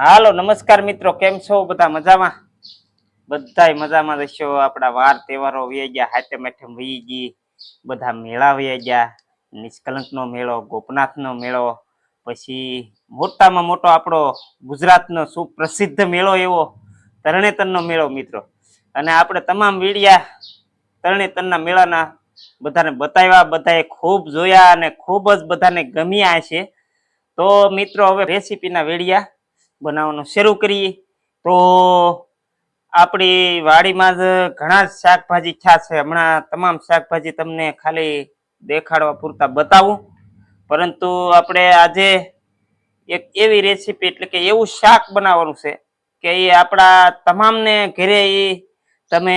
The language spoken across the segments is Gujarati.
હાલો, નમસ્કાર મિત્રો, કેમ છો? બધા મજામાં? બધાય મજામાં રહેશો. આપણા વાર તહેવારો વહી ગયા, હાથે માથે વહી ગઈ. બધા મેળા વહી ગયા. નિષ્કલંકનો મેળો, ગોપનાથનો મેળો, પછી મોટામાં મોટો આપણો ગુજરાતનો સુપ્રસિદ્ધ મેળો એવો, તરણેતરનો મેળો મિત્રો. અને આપણે તમામ વીડિયા તરણેતરના મેળાના બધાને બતાવ્યા, બધાએ ખૂબ જોયા અને ખૂબ જ બધાને ગમ્યા છે તો મિત્રો, હવે રેસીપીના વેડિયા બનાવવાનું શરૂ કરીએ. તો આપણી વાડીમાં જ ઘણા જ શાકભાજી થયા છે. હમણાં તમામ શાકભાજી તમને ખાલી દેખાડવા પૂરતા બતાવું. પરંતુ આપણે આજે એક એવી રેસીપી એટલે કે એવું શાક બનાવવાનું છે કે એ આપણા તમામને ઘરે એ તમે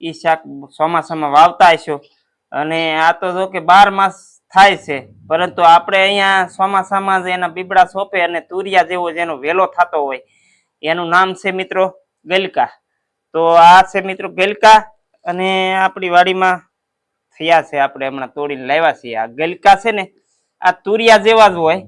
એ શાક ચોમાસામાં વાવતા હશો. અને આ તો જો કે બાર માસ થાય છે. પરંતુ આપણે અહીંયા ચોમાસામાં જ એના બીબડા સોંપે અને તુરિયા જેવો જેનો વેલો થતો હોય. એનું નામ છે મિત્રો ગલકા. તો આ છે મિત્રો ગલકા અને આપણી વાડીમાં થયા છે આપણે હમણાં તોડીને લાવ્યા છીએ. આ ગલકા છે ને, આ તુરિયા જેવા જ હોય.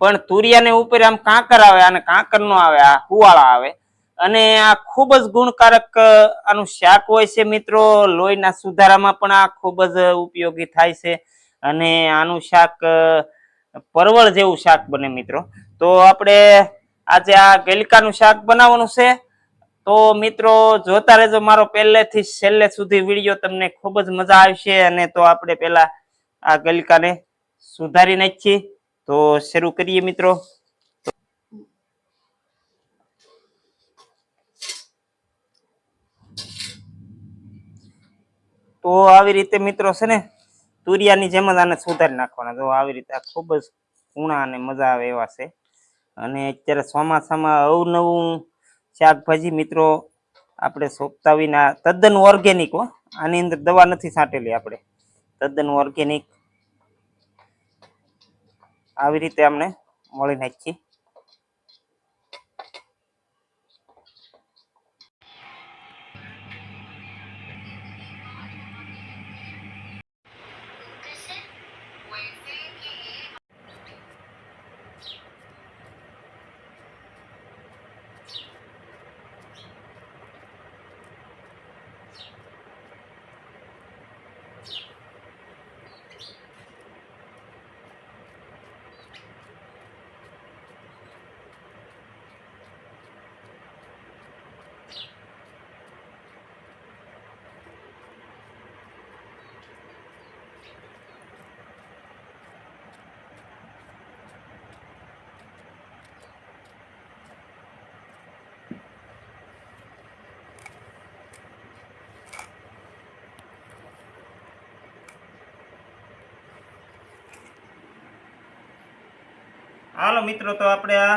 પણ તુરિયાને ઉપર આમ કાંકર આવે અને કાંકર નો આવે, આ હુવાળા આવે. અને આ ખૂબ જ ગુણકારક આનું શાક હોય છે મિત્રો. લોહીના સુધારામાં પણ આ ખૂબ જ ઉપયોગી થાય છે. અને આનું શાક પરવળ જેવું શાક બને મિત્રો. તો આપણે આજે આ ગલકાનું શાક બનાવવાનું છે. તો મિત્રો, જોતા રહેજો મારો પહેલેથી છેલ્લે સુધી વીડિયો, તમને ખૂબ જ મજા આવશે. અને તો આપણે પહેલા આ ગલકાને સુધારી નાખીએ. તો શરૂ કરીએ મિત્રો. તો આવી રીતે મિત્રો છે ને તુરિયાની જેમ જ આને સુધારી નાખવાના. જો આવી રીતે ખૂબ જ ઉણા અને મજા આવે એવા છે. અને અત્યારે ચોમાસામાં અવનવું શાકભાજી મિત્રો આપણે સોંપતા વિના તદ્દન ઓર્ગેનિક હો. આની અંદર દવા નથી છાંટેલી આપણે. તદ્દન ઓર્ગેનિક આવી રીતે અમને મળી નાખીએ. હાલો મિત્રો, તો આપણે આ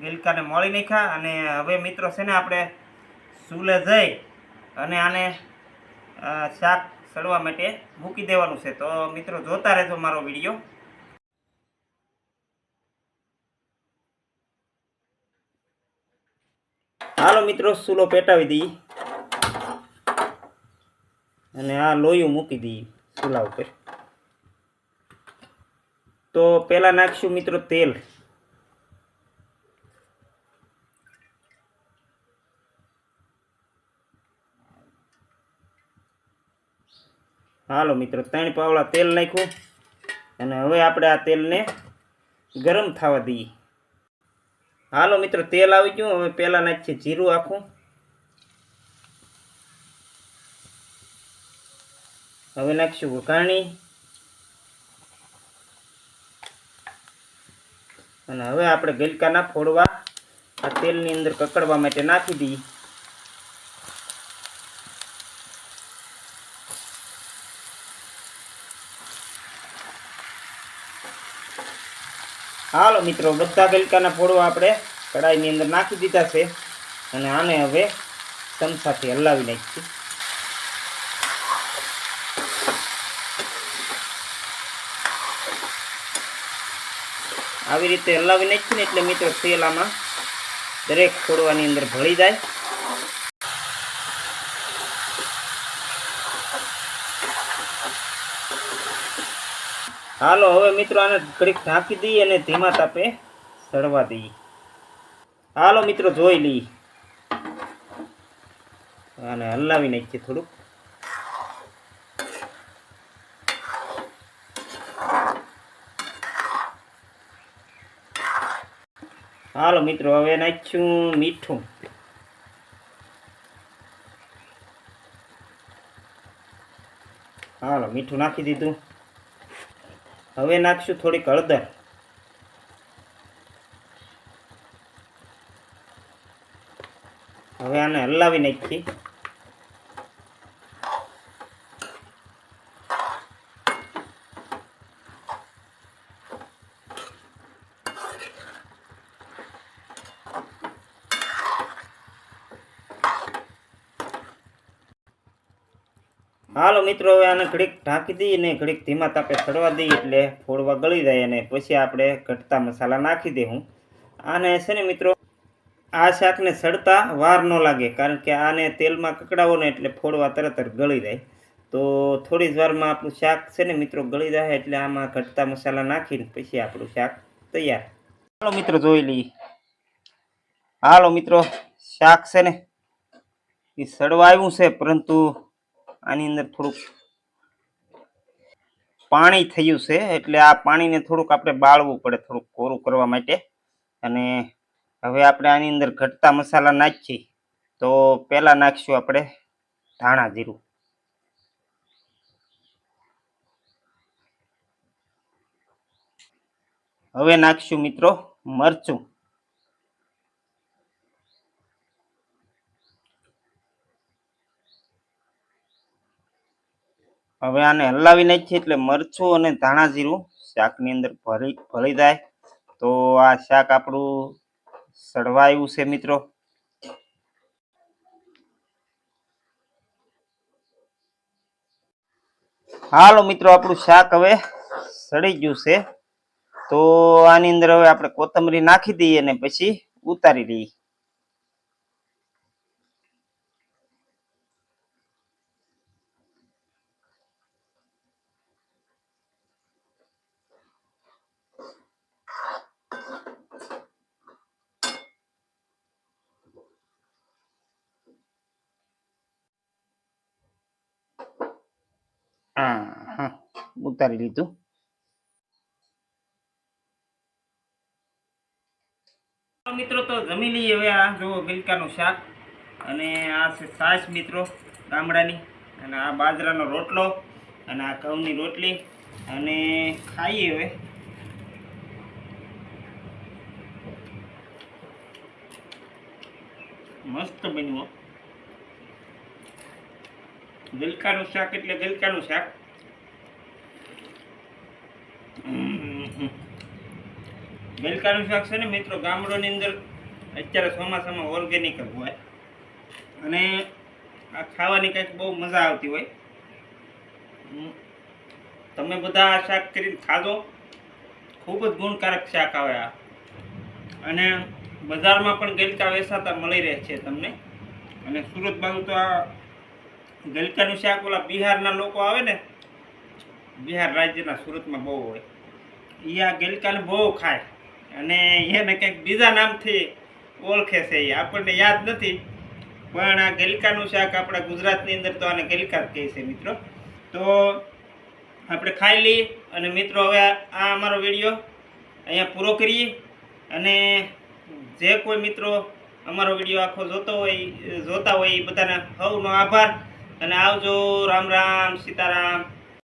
ગિલકાને મળી નાખ્યા અને હવે મિત્રો છે ને આપણે ચૂલે જઈ અને આને શાક સડવા માટે મૂકી દેવાનું છે. તો મિત્રો, જોતા રહેજો મારો વીડિયો. હાલો મિત્રો ચૂલો પેટાવી દઈએ. અને આ લોયું મૂકી દઈએ ચૂલા ઉપર. તો પહેલાં નાખશું મિત્રો તેલ. હાલો મિત્રો, ત્રણ પાવડા તેલ નાખ્યું. અને હવે આપણે આ તેલને ગરમ થવા દઈએ. હાલો મિત્રો, તેલ આવી ગયું. હવે પહેલાં નાખીએ જીરું આખું. હવે નાખશું વઘાણી. અને હવે આપણે ગલકાના ફોડવા આ તેલની અંદર કકડવા માટે નાખી દઈએ. હાલો મિત્રો, બધા ગલકાના ફોડવા આપણે કડાઈની અંદર નાખી દીધા છે. અને આને હવે ચમચાથી હલાવી નાખીએ. આવી રીતે હલાવી નાખીએ ને એટલે મિત્રો તેલ દરેક છોડવાની અંદર ભળી જાય. હાલો, હવે મિત્રો આને ઘડીક ઢાંકી દઈએ અને ધીમા તાપે સડવા દઈએ. હાલો મિત્રો, જોઈ લઈ અને હલાવી નાખીએ થોડુંક. હાલો મિત્રો, હવે નાખ્યું મીઠું. હાલો, મીઠું નાખી દીધું. હવે નાખશું થોડીક હળદર. હવે આને હલાવી નાખીએ. હાલો મિત્રો, હવે આને ઘડીક ઢાંકી દઈએ ને ઘડીક ધીમા તાપે ચડવા દઈએ એટલે ફોડવા ગળી જાય અને પછી આપણે ઘટતા મસાલા નાખી દઉં આને છે ને મિત્રો, આ શાકને સડતા વાર ન લાગે કારણ કે આને તેલમાં કકડાવો ને એટલે ફોડવા તરત જ ગળી જાય. તો થોડી જ વારમાં આપણું શાક છે ને મિત્રો ગળી જાય એટલે આમાં ઘટતા મસાલા નાખીને પછી આપણું શાક તૈયાર. હાલો મિત્રો, જોઈ લઈએ. હાલો મિત્રો, શાક છે ને એ સડવા આવ્યું છે, પરંતુ આની અંદર થોડુંક પાણી થયું છે, એટલે આ પાણીને થોડુંક આપણે બાળવું પડે, થોડુંક કોરું કરવા માટે. અને હવે આપણે આની અંદર ઘટતા મસાલા નાખીએ. તો પહેલાં નાખશું આપણે ધાણા જીરું. હવે નાખશું મિત્રો મરચું. હવે આને હલાવી નાખીએ એટલે મરચું અને ધાણા જીરું શાકની અંદર ભરી ભળી જાય. તો આ શાક આપણું સડવાયું છે મિત્રો. હાલો મિત્રો, આપણું શાક હવે સડી ગયું છે. તો આની અંદર હવે આપણે કોથમરી નાખી દઈએ અને પછી ઉતારી દઈએ. હા હા ઉતારી લીધું. મિત્રો, તો જમી લઈએ હવે આ, જુઓ ગલકાનું શાક. અને આ છે છાશ મિત્રો, ગામડાની. અને આ બાજરાનો રોટલો, અને આ ઘઉંની રોટલી. અને ખાઈએ હવે. મસ્ત બન્યું. ગલકાનું શાક એટલે ગલકાનું શાક. ગલકાનું શાક છે ને મિત્રો, ગામડોની અંદર અત્યારે ચોમાસામાં ઓર્ગેનિક હોય અને આ ખાવાની કંઈક બહુ મજા આવતી હોય. તમે બધા આ શાક કરીને ખાજો ખૂબ જ ગુણકારક શાક આવે આ અને બજારમાં પણ ગલકા વેસાતા મળી રહે છે તમને અને સુરત બાજુ તો આ ગલકાનું શાક ઓલા બિહારના લોકો આવે ને, બિહાર રાજ્યના સુરતમાં બહુ હોય એ આ ગલકાને બહુ ખાય. અને એને કંઈક બીજા નામથી ઓળખે છે એ આપણને યાદ નથી, પણ આ ગલકાનું શાક આપણા ગુજરાતની અંદર તો આને ગલકા જ કહે છે મિત્રો. તો આપણે ખાઈ લઈએ અને મિત્રો હવે આ અમારો વીડિયો અહીંયા પૂરો કરીએ. અને જે કોઈ મિત્રો અમારો વીડિયો આખો જોતો હોય, જોતા હોય, એ બધાને સૌનો આભાર. અને આવજો. રામ રામ સીતારામ.